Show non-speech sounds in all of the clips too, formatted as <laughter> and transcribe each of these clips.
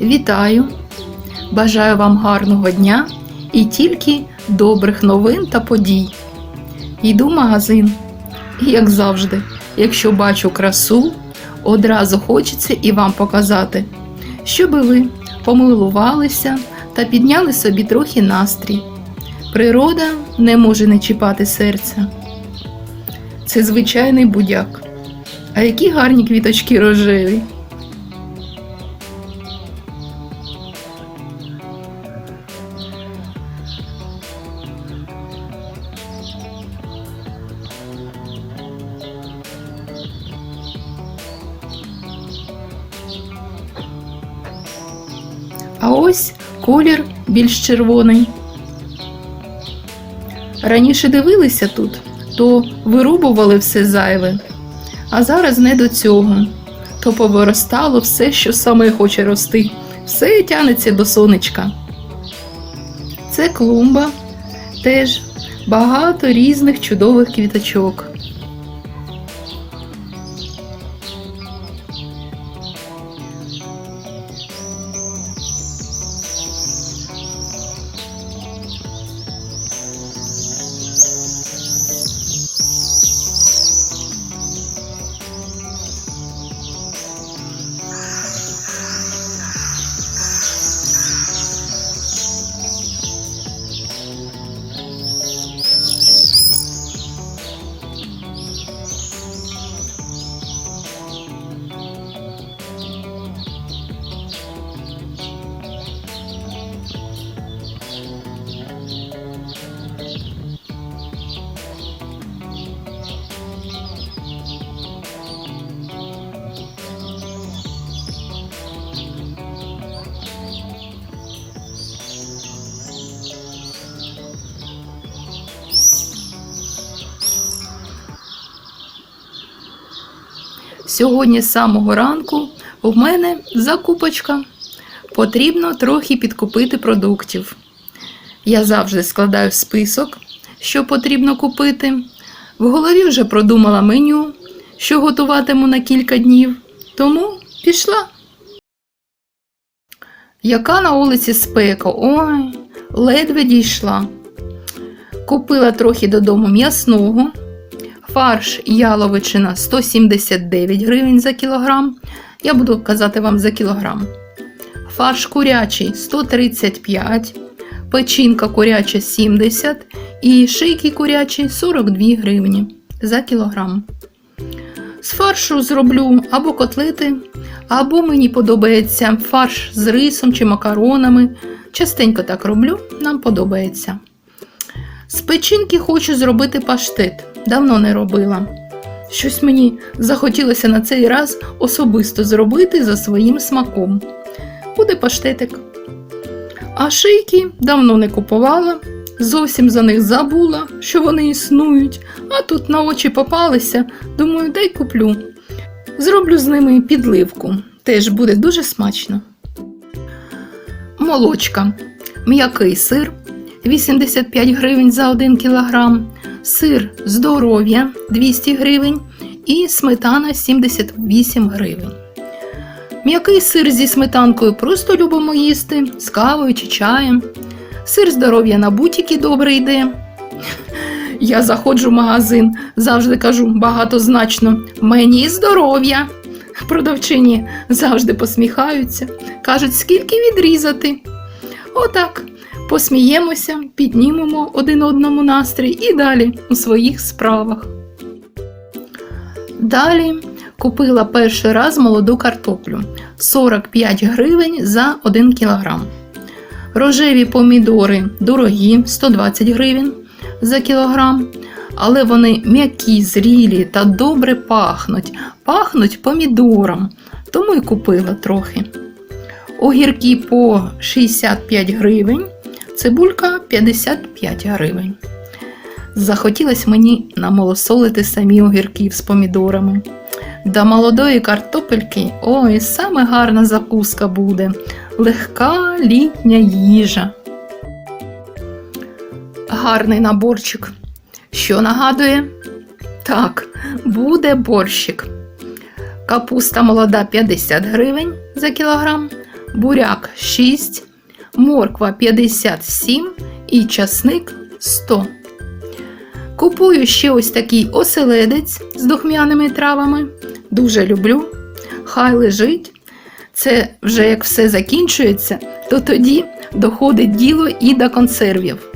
Вітаю! Бажаю вам гарного дня і тільки добрих новин та подій. Йду в магазин. І, як завжди, якщо бачу красу, одразу хочеться і вам показати, щоби ви помилувалися та підняли собі трохи настрій. Природа не може не чіпати серця. Це звичайний будяк. А які гарні квіточки рожеві. Більш червоний. Раніше дивилися тут, то вирубували все зайве, а зараз не до цього. То повиростало все, що саме хоче рости, все тянеться до сонечка. Це клумба, теж багато різних чудових квіточок. Сьогодні з самого ранку в мене закупочка. Потрібно трохи підкупити продуктів. Я завжди складаю список, що потрібно купити. В голові вже продумала меню, що готуватиму на кілька днів. Тому пішла. Яка на вулиці спека? Ой, ледве дійшла. Купила трохи додому м'ясного. Фарш яловичина 179 гривень за кілограм. Я буду казати вам за кілограм. Фарш курячий 135, печінка куряча 70 і шийки курячі 42 гривні за кілограм. З фаршу зроблю або котлети, або мені подобається фарш з рисом чи макаронами. Частенько так роблю, нам подобається. З печінки хочу зробити паштет. Давно не робила. Щось мені захотілося на цей раз особисто зробити за своїм смаком. Буде паштетик. А шийки давно не купувала, зовсім за них забула, що вони існують, а тут на очі попалися, думаю, дай куплю. Зроблю з ними підливку, теж буде дуже смачно. Молочка. М'який сир 85 гривень за 1 кілограм, сир здоров'я 200 гривень і сметана 78 гривень. М'який сир зі сметанкою просто любимо їсти, з кавою чи чаєм. Сир здоров'я на бутіки добре йде. Я заходжу в магазин, завжди кажу багатозначно мені здоров'я. Продавчині завжди посміхаються, кажуть, скільки відрізати. Отак, посміємося, піднімемо один одному настрій і далі у своїх справах. Далі купила перший раз молоду картоплю 45 гривень за 1 кілограм. Рожеві помідори дорогі 120 гривень за кілограм, але вони м'які, зрілі та добре пахнуть. Пахнуть помідором, тому й купила трохи. Огірки по 65 гривень, цибулька 55 гривень. Захотілось мені намолосолити самі огірків з помідорами. До молодої картопельки ой, саме гарна закуска буде. Легка літня їжа. Гарний наборчик. Що нагадує? Так, буде борщик. Капуста молода 50 гривень за кілограм, буряк 6, морква 57 і часник 100. Купую ще ось такий оселедець з духмяними травами. Дуже люблю. Хай лежить. Це вже як все закінчується, то тоді доходить діло і до консервів.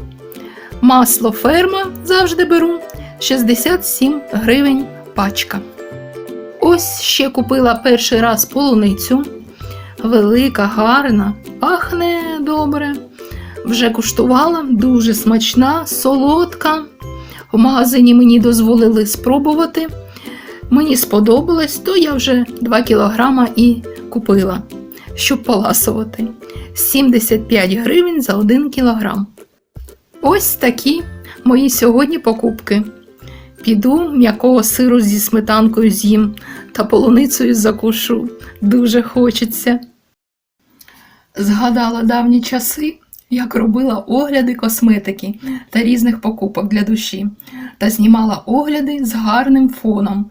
Масло ферма завжди беру 67 гривень пачка. Ось ще купила перший раз полуницю. Велика, гарна, пахне добре. Вже куштувала, дуже смачна, солодка. В магазині мені дозволили спробувати. Мені сподобалось, то я вже 2 кілограма і купила, щоб поласувати. 75 гривень за 1 кілограм. Ось такі мої сьогодні покупки. Піду м'якого сиру зі сметанкою з'їм та полуницею закушу. Дуже хочеться. Згадала давні часи, як робила огляди косметики та різних покупок для душі, та знімала огляди з гарним фоном.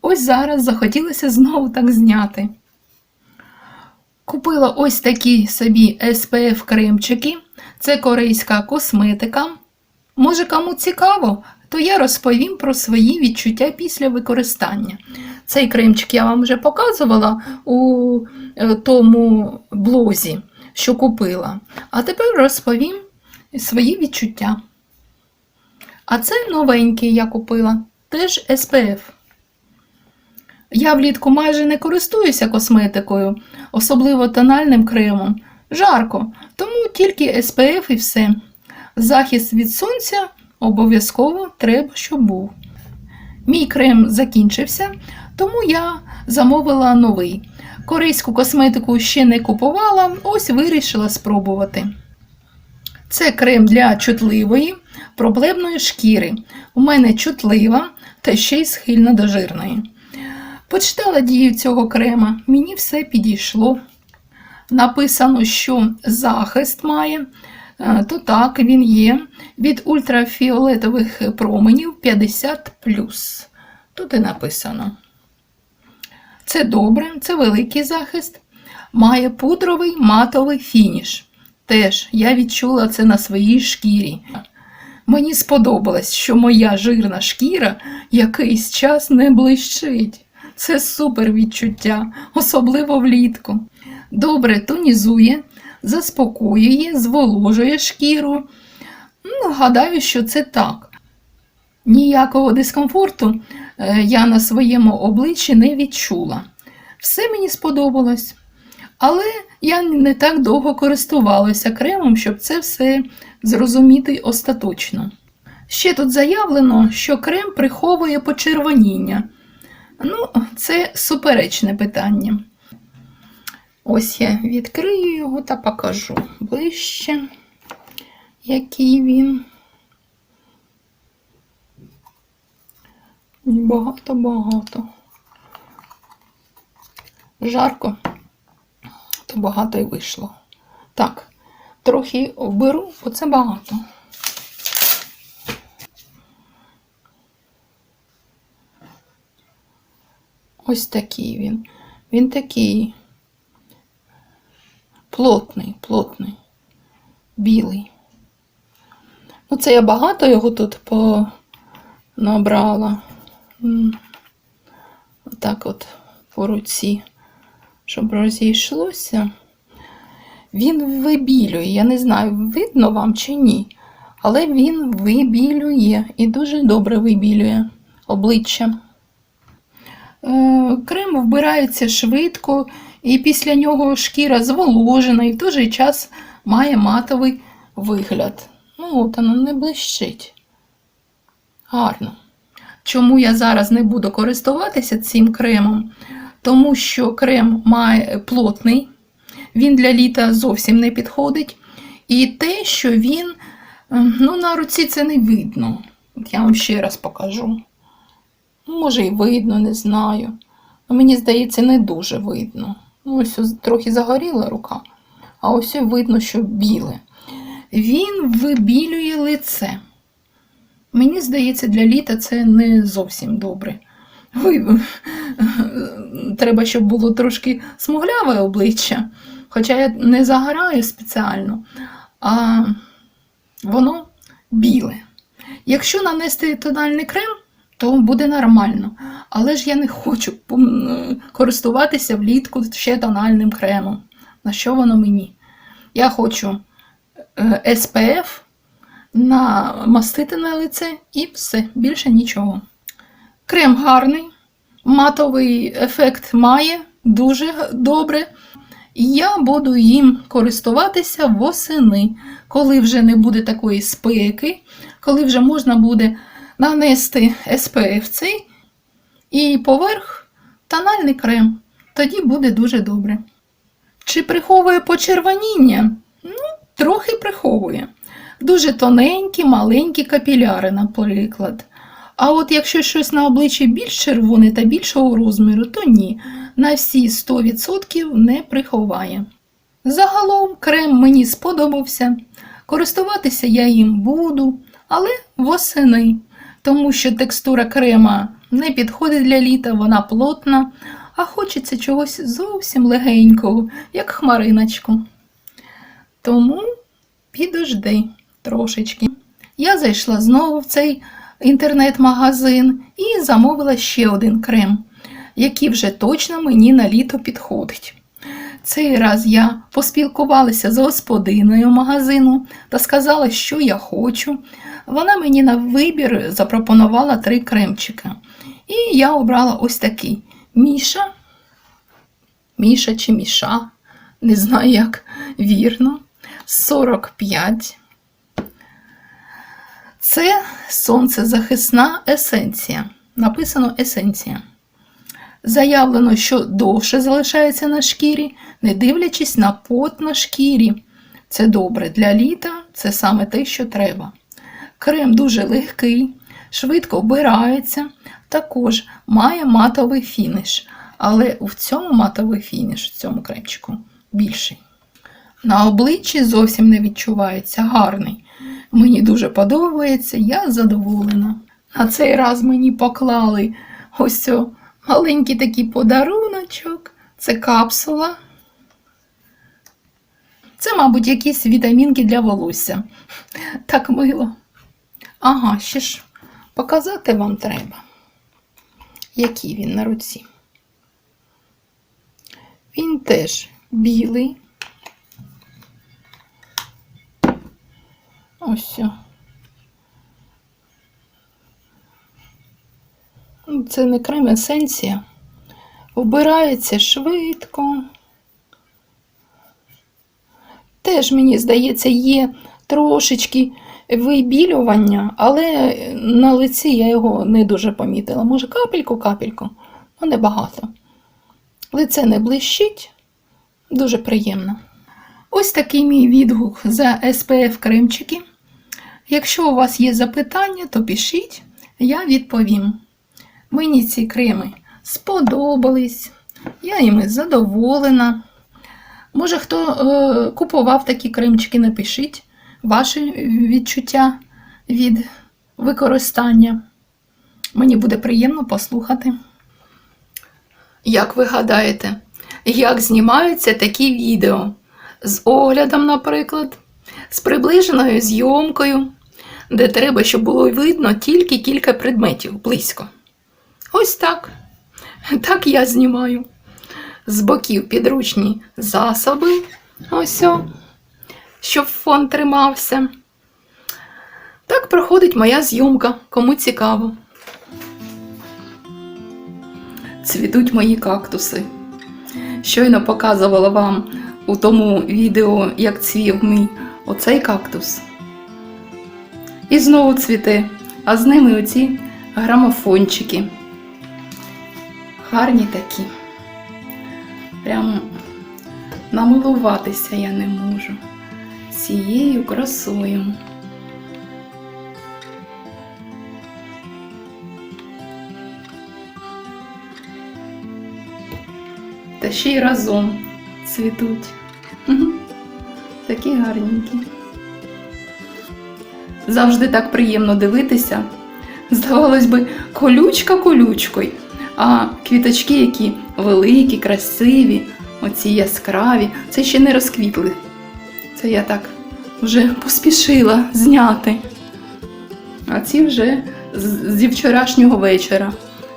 Ось зараз захотілося знову так зняти. Купила ось такі собі SPF кремчики. Це корейська косметика. Може, кому цікаво, то я розповім про свої відчуття після використання. Цей кремчик я вам вже показувала у е, тому блозі, що купила. А тепер розповім свої відчуття. А це новенький я купила, теж SPF. Я влітку майже не користуюся косметикою, особливо тональним кремом. Жарко, тому тільки SPF і все. Захист від сонця обов'язково треба, щоб був. Мій крем закінчився, тому я замовила новий. Корейську косметику ще не купувала, ось вирішила спробувати. Це крем для чутливої, проблемної шкіри. У мене чутлива та ще й схильна до жирної. Почитала дію цього крема, мені все підійшло. Написано, що захист має, то так він є від ультрафіолетових променів 50. Тут і написано. Це добре, це великий захист. Має пудровий матовий фініш. Теж я відчула це на своїй шкірі. Мені сподобалось, що моя жирна шкіра якийсь час не блищить. Це супер відчуття, особливо влітку. Добре тонізує, заспокоює, зволожує шкіру. Ну, гадаю, що це так. Ніякого дискомфорту е, я на своєму обличчі не відчула. Все мені сподобалось. Але я не так довго користувалася кремом, щоб це все зрозуміти остаточно. Ще тут заявлено, що крем приховує почервоніння. Ну, це суперечне питання. Ось я відкрию його та покажу ближче, який він. Багато-багато. Жарко, то багато й вийшло. Так, трохи оберу, бо це багато. Ось такий він. Він такий плотний, плотний, білий. Ну, це я багато його тут набрала. Отак от по руці, щоб розійшлося. Він вибілює. Я не знаю, видно вам чи ні, але він вибілює і дуже добре вибілює обличчя. Е, крем вбирається швидко, і після нього шкіра зволожена і в той же час має матовий вигляд. Ну, от воно не блищить. Гарно. Чому я зараз не буду користуватися цим кремом? Тому що крем має плотний, він для літа зовсім не підходить. І те, що він е, ну, на руці це не видно. Я вам ще раз покажу. Ну, Може, і видно, не знаю. Мені здається, не дуже видно. Ну, ось трохи загоріла рука, а ось видно, що біле. Він вибілює лице. Мені здається, для літа це не зовсім добре. Ви... <laughs> Треба, щоб було трошки смугляве обличчя. Хоча я не загораю спеціально, а воно біле. Якщо нанести тональний крем, то буде нормально. Але ж я не хочу користуватися влітку ще тональним кремом. На що воно мені? Я хочу е, SPF намастити на лице і все, більше нічого. Крем гарний, матовий ефект має дуже добре. Я буду їм користуватися восени, коли вже не буде такої спеки, коли вже можна буде нанести SPF і поверх тональний крем. Тоді буде дуже добре. Чи приховує почервоніння? Ну, трохи приховує. Дуже тоненькі, маленькі капіляри, наприклад. А от якщо щось на обличчі більш червоне та більшого розміру, то ні, на всі 100% не приховає. Загалом крем мені сподобався. Користуватися я їм буду, але восени, тому що текстура крема не підходить для літа, вона плотна, а хочеться чогось зовсім легенького, як хмариночку. Тому підожди трошечки. Я зайшла знову в цей інтернет-магазин і замовила ще один крем, який вже точно мені на літо підходить. Цей раз я поспілкувалася з господиною магазину та сказала, що я хочу. Вона мені на вибір запропонувала три кремчики. І я обрала ось такий Міша. Міша чи Міша, не знаю, як вірно. 45. Це сонцезахисна есенція. Написано есенція. Заявлено, що довше залишається на шкірі, не дивлячись на пот на шкірі. Це добре для літа, це саме те, що треба. Крем дуже легкий, швидко вбирається, також має матовий фініш, але в цьому матовий фініш, в цьому кремчику, більший. На обличчі зовсім не відчувається гарний. Мені дуже подобається, я задоволена. На цей раз мені поклали ось о, маленький такий подаруночок. Це капсула. Це, мабуть, якісь вітамінки для волосся. Так мило. Ага, ще ж показати вам треба, який він на руці. Він теж білий. Ось. Ну, Це не крем есенція. Вбирається швидко. Теж, мені здається, є трошечки вибілювання, але на лиці я його не дуже помітила. Може, капельку-капельку, ну небагато. Лице не блищить, дуже приємно. Ось такий мій відгук за SPF кремчики. Якщо у вас є запитання, то пишіть, я відповім. Мені ці креми сподобались, я іми задоволена. Може, хто е, купував такі кремчики, напишіть ваші відчуття від використання. Мені буде приємно послухати. Як ви гадаєте, як знімаються такі відео? З оглядом, наприклад, з приближеною зйомкою, де треба, щоб було видно тільки кілька предметів близько. Ось так. Так я знімаю. З боків підручні засоби. Ось, о, щоб фон тримався. Так проходить моя зйомка, кому цікаво. Цвітуть мої кактуси. Щойно показувала вам у тому відео, як цвів мій оцей кактус. І знову цвіте, а з ними оці грамофончики. Гарні такі. Прям намилуватися я не можу цією красою. Та ще й разом цвітуть. Такі гарненькі. Завжди так приємно дивитися. Здавалось би, колючка колючкою, а квіточки, які великі, красиві, Оці яскраві, це ще не розквітли. Це я так вже поспішила зняти. А ці вже зі вчорашнього вечора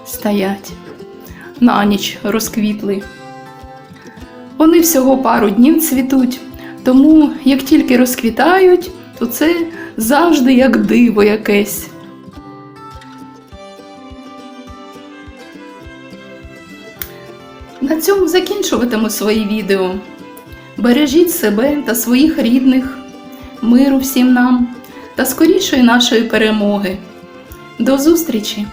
стоять. На ніч розквітли. Вони всього пару днів цвітуть, тому як тільки розквітають, то це завжди як диво якесь. На цьому закінчуватиму свої відео. Бережіть себе та своїх рідних, миру всім нам та скорішої нашої перемоги. До зустрічі!